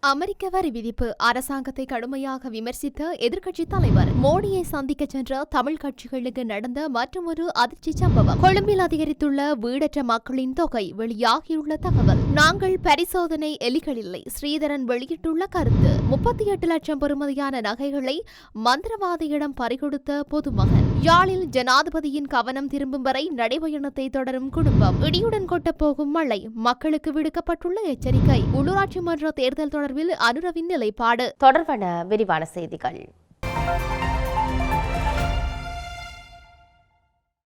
அமெரிக்க வரி விதிப்பு அரசாங்கத்தை கடுமையாக விமர்சித்த எதிர்க்கட்சித் தலைவர். மோடியை சந்திக்க சென்ற தமிழ் கட்சிகளுக்கு நடந்த மற்றொரு அதிர்ச்சி சம்பவம். கொழும்பில் அதிகரித்துள்ள வீடற்ற மக்களின் தொகை வெளியாகியுள்ள தகவல். நாங்கள் பரிசோதனை எலிகள் இல்லை ஸ்ரீதரன் வெளியிட்டுள்ள கருத்து. முப்பத்தி எட்டு லட்சம் பெறுமதியான நகைகளை மந்திரவாதியிடம் பறிகொடுத்த பொதுமகன். யாழில் ஜனாதிபதியின் கவனம் திரும்பும் வரை நடைபயணத்தை தொடரும் குடும்பம். இடியுடன் கொட்டப் போகும் மழை மக்களுக்கு விடுக்கப்பட்டுள்ள எச்சரிக்கை. உள்ளூராட்சி மன்ற தேர்தல் தொடர் தொடர்பில் அனுரவின் நிலைப்பாடு. தொடர்பான விரிவான செய்திகள்.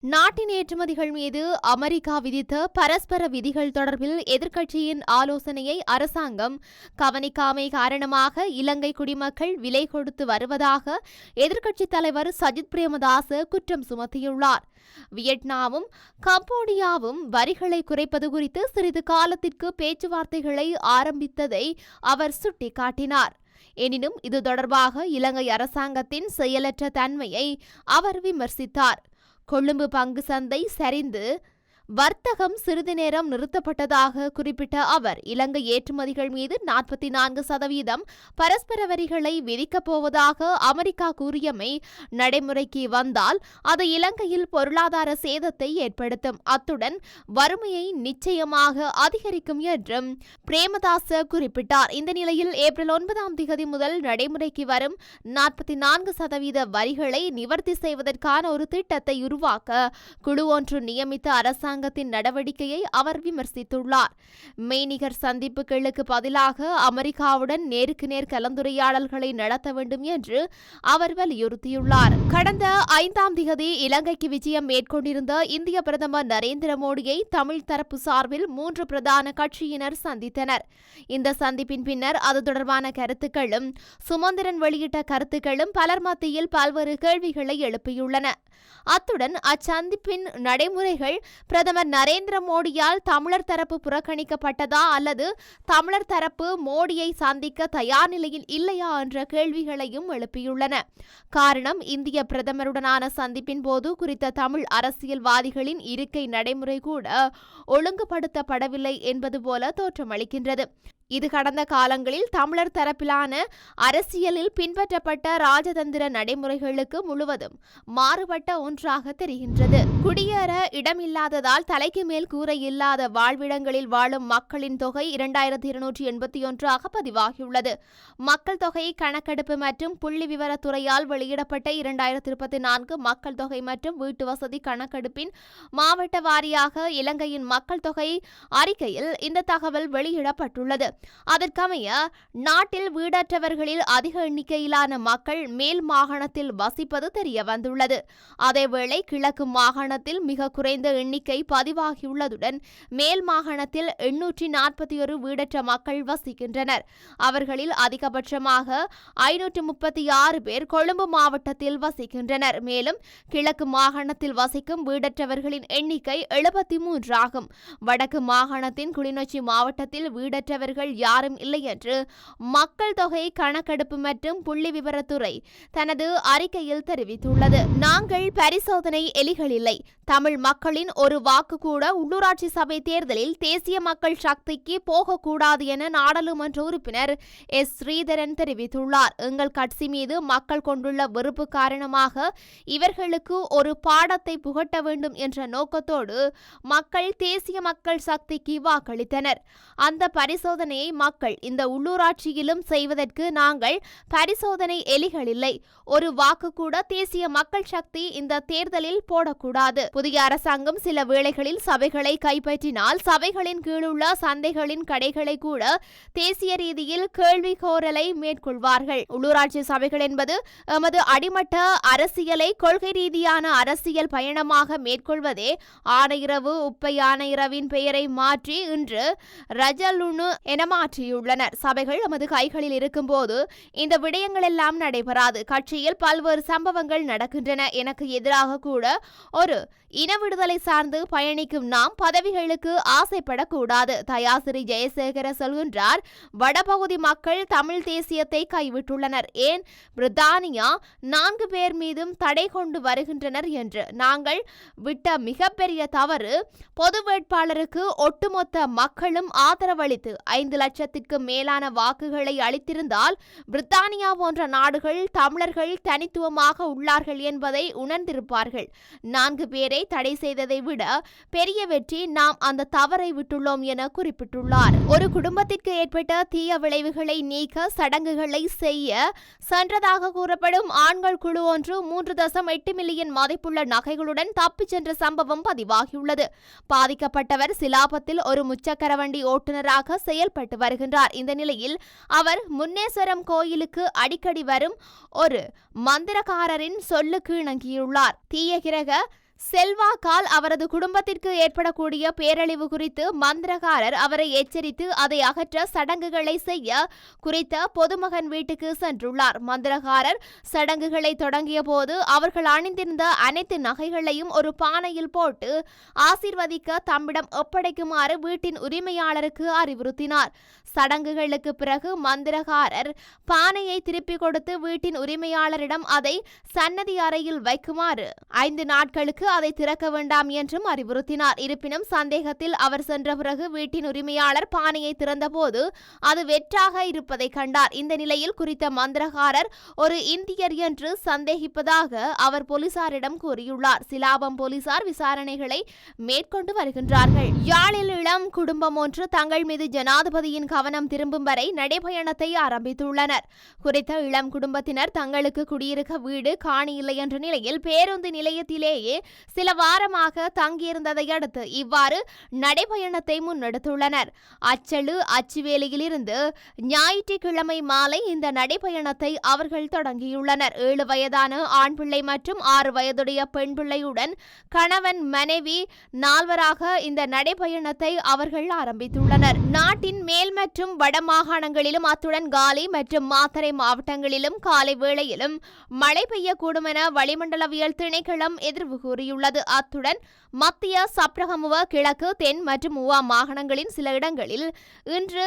நாட்டின் ஏற்றுமதிகள் மீது அமெரிக்கா விதித்த பரஸ்பர விதிகள் தொடர்பில் எதிர்க்கட்சியின் ஆலோசனையை அரசாங்கம் கவனிக்காமை காரணமாக இலங்கை குடிமக்கள் விலை கொடுத்து வருவதாக எதிர்க்கட்சித் தலைவர் சஜித் பிரேமதாச குற்றம் சுமத்தியுள்ளார். வியட்நாமும் கம்போடியாவும் வரிகளை குறைப்பது குறித்து சிறிது காலத்திற்கு பேச்சுவார்த்தைகளை ஆரம்பித்ததை அவர் சுட்டிக்காட்டினார். எனினும் இது தொடர்பாக இலங்கை அரசாங்கத்தின் செயலற்ற தன்மையை அவர் விமர்சித்தார். கொழும்பு பங்கு சந்தை சரிந்து வர்த்தகம் சிறிது நேரம் நிறுத்தப்பட்டதாக குறிப்பிட்ட அவர் இலங்கை ஏற்றுமதிகள் மீது நாற்பத்தி நான்கு சதவீதம் பரஸ்பர வரிகளை விதிக்கப் போவதாக அமெரிக்கா கூறியமை நடைமுறைக்கு வந்தால் அது இலங்கையில் பொருளாதார சேதத்தை ஏற்படுத்தும். அத்துடன் வறுமையை நிச்சயமாக அதிகரிக்கும் என்றும் பிரேமதாச குறிப்பிட்டார். இந்த நிலையில் ஏப்ரல் ஒன்பதாம் திகதி முதல் நடைமுறைக்கு வரும் நாற்பத்தி நான்கு சதவீத வரிகளை நிவர்த்தி செய்வதற்கான ஒரு திட்டத்தை உருவாக்க குழு ஒன்று நியமித்த அரசாங்கம் அரசாங்கத்தின் நடவடிக்கையை அவர் விமர்சித்துள்ளார். மெய்நிகர் சந்திப்புகளுக்கு பதிலாக அமெரிக்காவுடன் நேருக்கு நேர் கலந்துரையாடல்களை நடத்த வேண்டும் என்று அவர் வலியுறுத்தியுள்ளார். கடந்த ஐந்தாம் திகதி இலங்கைக்கு விஜயம் மேற்கொண்டிருந்த இந்திய பிரதமர் நரேந்திர மோடியை தமிழ் தரப்பு சார்பில் மூன்று பிரதான கட்சியினர் சந்தித்தனர். இந்த சந்திப்பின் பின்னர் அது தொடர்பான கருத்துக்களும் சுமந்திரன் வெளியிட்ட கருத்துக்களும் பலர் மத்தியில் பல்வேறு கேள்விகளை எழுப்பியுள்ளன. அத்துடன் அச்சந்திப்பின் நடைமுறைகள் பிரதமர் நரேந்திர மோடியால் தமிழர் தரப்பு புறக்கணிக்கப்பட்டதா அல்லது தமிழர் தரப்பு மோடியை சந்திக்க தயார் நிலையில் இல்லையா என்ற கேள்விகளையும் எழுப்பியுள்ளன. காரணம் இந்திய பிரதமருடனான சந்திப்பின் போது குறித்த தமிழ் அரசியல்வாதிகளின் இருக்கை நடைமுறை கூட ஒழுங்குபடுத்தப்படவில்லை என்பது போல தோற்றமளிக்கின்றது. இது கடந்த காலங்களில் தமிழர் தரப்பிலான அரசியலில் பின்பற்றப்பட்ட ராஜதந்திர நடைமுறைகளுக்கு முழுவதும் மாறுபட்ட ஒன்றாக தெரிகின்றது. குடியேற இடமில்லாததால் தலைக்கு மேல் கூரை இல்லாத வாழ்விடங்களில் வாழும் மக்களின் தொகை இரண்டாயிரத்தி இருநூற்றி எண்பத்தி ஒன்றாக பதிவாகியுள்ளது. மக்கள் தொகை கணக்கெடுப்பு மற்றும் புள்ளி விவரத்துறையால் வெளியிடப்பட்ட இரண்டாயிரத்தி இருபத்தி நான்கு மக்கள் தொகை மற்றும் வீட்டு வசதி கணக்கெடுப்பின் மாவட்ட வாரியாக இலங்கையின் மக்கள் தொகை அறிக்கையில் இந்த தகவல் வெளியிடப்பட்டுள்ளது. அதற்கமைய நாட்டில் வீடற்றவர்களில் அதிக எண்ணிக்கையிலான மக்கள் மேல் மாகாணத்தில் வசிப்பது தெரிய வந்துள்ளது அதேவேளை கிழக்கு மாகாணத்தில் மிக குறைந்த எண்ணிக்கை பதிவாகியுள்ளதுடன் மேல் மாகாணத்தில் எண்ணூற்றி நாற்பத்தி ஒரு வீடற்ற மக்கள் வசிக்கின்றனர். அவர்களில் அதிகபட்சமாக ஐநூற்று முப்பத்தி ஆறு பேர் கொழும்பு மாவட்டத்தில் வசிக்கின்றனர். மேலும் கிழக்கு மாகாணத்தில் வசிக்கும் வீடற்றவர்களின் எண்ணிக்கை எழுபத்தி மூன்று ஆகும் வடக்கு மாகாணத்தின் கிளிநொச்சி மாவட்டத்தில் வீடற்றவர்கள் யாரும் இல்லை என்று மக்கள் தொகை கணக்கெடுப்பு மற்றும் புள்ளி விவரத்துறை தனது அறிக்கையில் தெரிவித்துள்ளது. நாங்கள் பரிசோதனை எலிகள் இல்லை. தமிழ் மக்களின் ஒரு வாக்கு கூட உள்ளூராட்சி சபை தேர்தலில் தேசிய மக்கள் சக்திக்கு போகக்கூடாது என நாடாளுமன்ற உறுப்பினர் எஸ். ஸ்ரீதரன் தெரிவித்துள்ளார். எங்கள் கட்சி மீது மக்கள் கொண்டுள்ள வெறுப்பு காரணமாக இவர்களுக்கு ஒரு பாடத்தை புகட்ட வேண்டும் என்ற நோக்கத்தோடு மக்கள் தேசிய மக்கள் சக்திக்கு வாக்களித்தனர். அந்த பரிசோதனை பரிசோதனையை மக்கள் இந்த உள்ளூராட்சியிலும் செய்வதற்கு நாங்கள் பரிசோதனை எலிகள் இல்லை. ஒரு வாக்கு கூட தேசிய மக்கள் சக்தி இந்த தேர்தலில் போடக்கூடாது. புதிய அரசாங்கம் சில வேளைகளில் சபைகளை கைப்பற்றினால் சபைகளின் கீழுள்ள சந்தைகளின் கடைகளை கூட தேசிய ரீதியில் கேள்வி கோரலை மேற்கொள்வார்கள். உள்ளூராட்சி சபைகள் என்பது எமது அடிமட்ட அரசியலை கொள்கை ரீதியான அரசியல் பயணமாக மேற்கொள்வதே ஆனையிரவு உப்பை ஆனையிரவின் பெயரை மாற்றி இன்று ரஜலுணு என மாற்றியுள்ளனர் சபைகள் எமது கைகளில் இருக்கும்போது இந்த விடயங்கள் எல்லாம் நடைபெறாது. கட்சியில் பல்வேறு சம்பவங்கள் நடக்கின்றன. எனக்கு எதிராக கூட ஒரு இன விடுதலை சார்ந்து பயணிக்கும் நாம் பதவிகளுக்கு ஆசைப்படக்கூடாது. தயாசிரி ஜெயசேகர சொல்கின்றார் வடபகுதி மக்கள் தமிழ் தேசியத்தை கைவிட்டுள்ளனர். ஏன்? பிரித்தானியா நான்கு பேர் மீதும் தடை கொண்டு வருகின்றனர் என்று. நாங்கள் விட்ட மிகப்பெரிய தவறு பொது வேட்பாளருக்கு ஒட்டுமொத்த மக்களும் ஆதரவளித்து ஐந்து லட்சத்திற்கு மேலான வாக்குகளை அளித்திருந்தால் பிரித்தானியா போன்ற நாடுகள் தமிழர்கள் தனித்துவமாக உள்ளார்கள் என்பதை உணர்ந்திருப்பார்கள். நான்கு பேரை தடை செய்ததை விட பெரிய வெற்றி நாம் அந்த தவறை விட்டுள்ளோம் என குறிப்பிட்டுள்ளார். ஒரு குடும்பத்திற்கு ஏற்பட்ட தீய விளைவுகளை நீக்க சடங்குகளை செய்ய சென்றதாக கூறப்படும் ஆண்கள் குழு ஒன்று மூன்று தசம் எட்டு மில்லியன் மதிப்புள்ள நகைகளுடன் தப்பிச் சென்ற சம்பவம் பதிவாகியுள்ளது. பாதிக்கப்பட்டவர் சிலாபத்தில் ஒரு முச்சக்கர வண்டி ஓட்டுநராக செயல்பட்டு வருகின்றார். இந்த நிலையில் அவர் முன்னேஸ்வரம் கோயிலுக்கு அடிக்கடி வரும் ஒரு மந்திரக்காரரின் சொல்லுக்கு இணங்கியுள்ளார். தீய கிரக செல்வாக்கால் அவரது குடும்பத்திற்கு ஏற்படக்கூடிய பேரழிவு குறித்து மந்திரகாரர் அவரை எச்சரித்து அதை அகற்ற சடங்குகளை செய்ய குறித்த பொதுமகன் வீட்டுக்கு சென்றுள்ளார். மந்திரகாரர் சடங்குகளை தொடங்கிய போது அவர்கள் அணிந்திருந்த அனைத்து நகைகளையும் ஒரு பானையில் போட்டு ஆசிர்வதிக்க தம்மிடம் ஒப்படைக்குமாறு வீட்டின் உரிமையாளருக்கு அறிவுறுத்தினார். சடங்குகளுக்கு பிறகு மந்திரகாரர் பானையை திருப்பிக் கொடுத்து வீட்டின் உரிமையாளரிடம் அதை சன்னதி அறையில் வைக்குமாறு ஐந்து நாட்களுக்கு அதை திறக்க வேண்டாம் என்றும் அறிவுறுத்தினார். இருப்பினும் சந்தேகத்தில் அவர் சென்ற பிறகு வீட்டின் உரிமையாளர் பானையை திறந்தபோது அது வெற்றாக இருப்பதை கண்டார். இந்த நிலையில் குறித்த மந்திரகாரர் ஒரு இந்தியர் என்று சந்தேகிப்பதாக அவர் போலீசாரிடம் கூறியுள்ளார். சிலாபம் போலீசார் விசாரணைகளை மேற்கொண்டு வருகின்றார்கள். யாழில் இளம் குடும்பம் ஒன்று தங்கள் மீது ஜனாதிபதியின் கவனம் திரும்பும் வரை நடைபயணத்தை ஆரம்பித்துள்ளனர். குறித்த இளம் குடும்பத்தினர் தங்களுக்கு குடியிருக்க வீடு காணி இல்லை என்ற நிலையில் பேருந்து நிலையத்திலேயே சில வாரமாக தங்கியிருந்ததை அடுத்து இவ்வாறு நடைபயணத்தை முன்னெடுத்துள்ளனர். அச்சலு அச்சுவேலியிலிருந்து ஞாயிற்றுக்கிழமை மாலை இந்த நடைபயணத்தை அவர்கள் தொடங்கியுள்ளனர். ஏழு வயதான ஆண் பிள்ளை மற்றும் ஆறு வயதுடைய பெண் பிள்ளையுடன் கணவன் மனைவி நால்வராக இந்த நடைபயணத்தை அவர்கள் ஆரம்பித்துள்ளனர். நாட்டின் மேல் மற்றும் வட மாகாணங்களிலும் அத்துடன் காலி மற்றும் மாத்தறை மாவட்டங்களிலும் காலை வேளையிலும் மழை பெய்யக்கூடும் என வளிமண்டலவியல் திணைக்களம் எதிர்வு கூறியுள்ளது. அத்துடன் மத்திய சப்ரகமுவ கிழக்கு தென் மற்றும் உவா மாகாணங்களின் சில இடங்களில் இன்று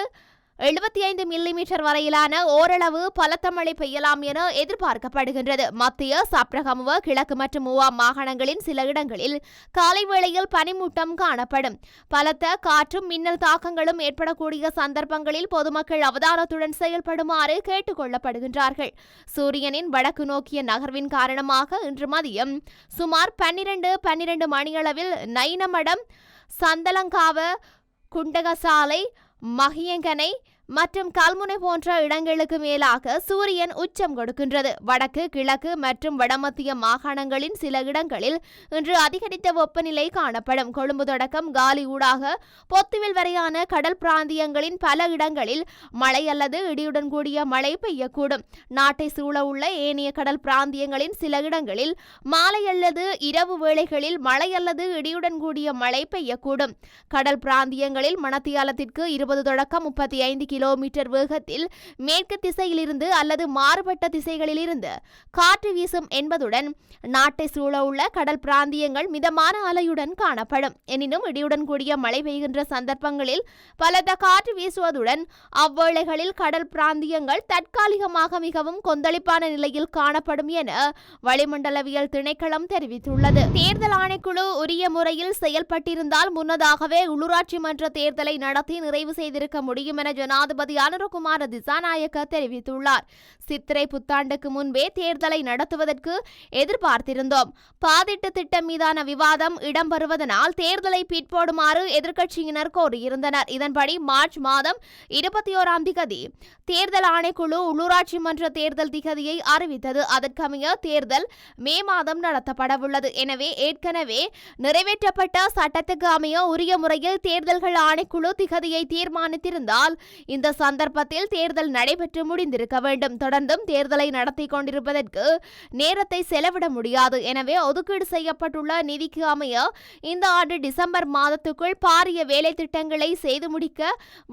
எழுபத்தி ஐந்து மில்லிமீட்டர் வரையிலான ஓரளவு பலத்த மழை பெய்யலாம் என எதிர்பார்க்கப்படுகின்றது. மத்திய சப்ரகமுவ கிழக்கு மற்றும் மூவா மாகாணங்களின் சில இடங்களில் காலை வேளையில் பனிமூட்டம் காணப்படும். பலத்த காற்றும் மின்னல் தாக்கங்களும் ஏற்படக்கூடிய சந்தர்ப்பங்களில் பொதுமக்கள் அவதானத்துடன் செயல்படுமாறு கேட்டுக் கொள்ளப்படுகின்றார்கள் சூரியனின் வடக்கு நோக்கிய நகர்வின் காரணமாக இன்று மதியம் சுமார் பன்னிரண்டு பன்னிரண்டு மணியளவில் நைனமடம் சந்தலங்காவ குண்டகசாலை மகியங்கனை மற்றும் கல்முனை போன்ற இடங்களுக்கு மேலாக சூரியன் உச்சம் கொடுக்கின்றது. வடக்கு கிழக்கு மற்றும் வடமத்திய மாகாணங்களின் சில இடங்களில் இன்று அதிகரித்த வெப்பநிலை காணப்படும். கொழும்பு தொடக்கம் காலி ஊடாக பொத்துவில் வரையான கடல் பிராந்தியங்களின் பல இடங்களில் மழை அல்லது இடியுடன் கூடிய மழை பெய்யக்கூடும். நாட்டை சூழ உள்ள ஏனைய கடல் பிராந்தியங்களின் சில இடங்களில் மாலை அல்லது இரவு வேளைகளில் மழை அல்லது இடியுடன் கூடிய மழை பெய்யக்கூடும். கடல் பிராந்தியங்களில் மணத்தியாலத்திற்கு இருபது தொடக்கம் முப்பத்தி ஐந்து கிலோமீட்டர் வேகத்தில் மேற்கு திசையிலிருந்து அல்லது மாறுபட்ட திசைகளிலிருந்து காற்று வீசும் என்பதுடன் நாட்டை சூழவுள்ள கடல் பிராந்தியங்கள் மிதமான அலையுடன் காணப்படும். எனினும் இடியுடன் கூடிய மழை பெய்கின்ற சந்தர்ப்பங்களில் பலத்த காற்று வீசுவதுடன் அவ்வேளைகளில் கடல் பிராந்தியங்கள் தற்காலிகமாக மிகவும் கொந்தளிப்பான நிலையில் காணப்படும் என வளிமண்டலவியல் திணைக்களம் தெரிவித்துள்ளது. தேர்தல் ஆணைக்குழு உரிய முறையில் செயல்பட்டிருந்தால் முன்னதாகவே உள்ளூராட்சி மன்ற தேர்தலை நடத்தி நிறைவு செய்திருக்க முடியும் என ஜனாதிபதி அனுரகுமார திசாநாயக்க தெரிவித்துள்ளார். சித்திரை புத்தாண்டுக்கு முன்பே தேர்தலை நடத்துவதற்கு எதிர்பார்த்திருந்தோம். பாதிட்டு திட்டம் மீதான விவாதம் இடம்பெறுவதனால் தேர்தலை பிற்போடுமாறு எதிர்க்கட்சியினர் கோரியிருந்தனர். இதன்படி மார்ச் மாதம் இருபத்தி ஓராம் திகதி தேர்தல் ஆணைக்குழு உள்ளூராட்சி மன்ற தேர்தல் திகதியை அறிவித்தது. அதற்கமைய தேர்தல் மே மாதம் நடத்தப்படவுள்ளது. எனவே ஏற்கனவே நிறைவேற்றப்பட்ட சட்டத்துக்கு அமைய உரிய முறையில் தேர்தல்கள் ஆணைக்குழு திகதியை தீர்மானித்திருந்தால் இந்த சந்தர்ப்பத்தில் தேர்தல் நடைபெற்று முடிந்திருக்க வேண்டும். தொடர்ந்தும் தேர்தலை நடத்தி கொண்டிருப்பதற்கு நேரத்தை செலவிட முடியாது. எனவே ஒதுக்கீடு செய்யப்பட்டுள்ள நிதிக்கு அமைய இந்த ஆண்டு டிசம்பர் மாதத்துக்குள் பாரிய வேலை திட்டங்களை செய்து முடிக்க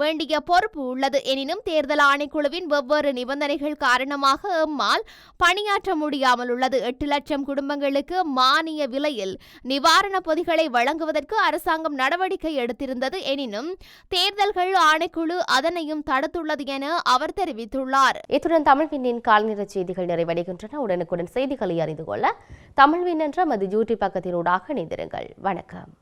வேண்டிய பொறுப்பு உள்ளது. எனினும் தேர்தல் ஆணைக்குழுவின் வெவ்வேறு நிபந்தனைகள் காரணமாக எம்மால் பணியாற்ற முடியாமல் உள்ளது. எட்டு லட்சம் குடும்பங்களுக்கு மானிய விலையில் நிவாரண பொதிகளை வழங்குவதற்கு அரசாங்கம் நடவடிக்கை எடுத்திருந்தது. எனினும் தேர்தல்கள் ஆணைக்குழு அதனையும் தடுத்துள்ளது என அவர் தெரிவித்துள்ளார். இத்துடன் தமிழ்வின்னின் கால்நிற செய்திகள் நிறைவடைகின்றன. உடனுக்குடன் செய்திகளை அறிந்து கொள்ள தமிழ்வின் என்ற மது யூடியூப் பக்கத்தினூடாக இணைந்திருங்கள். வணக்கம்.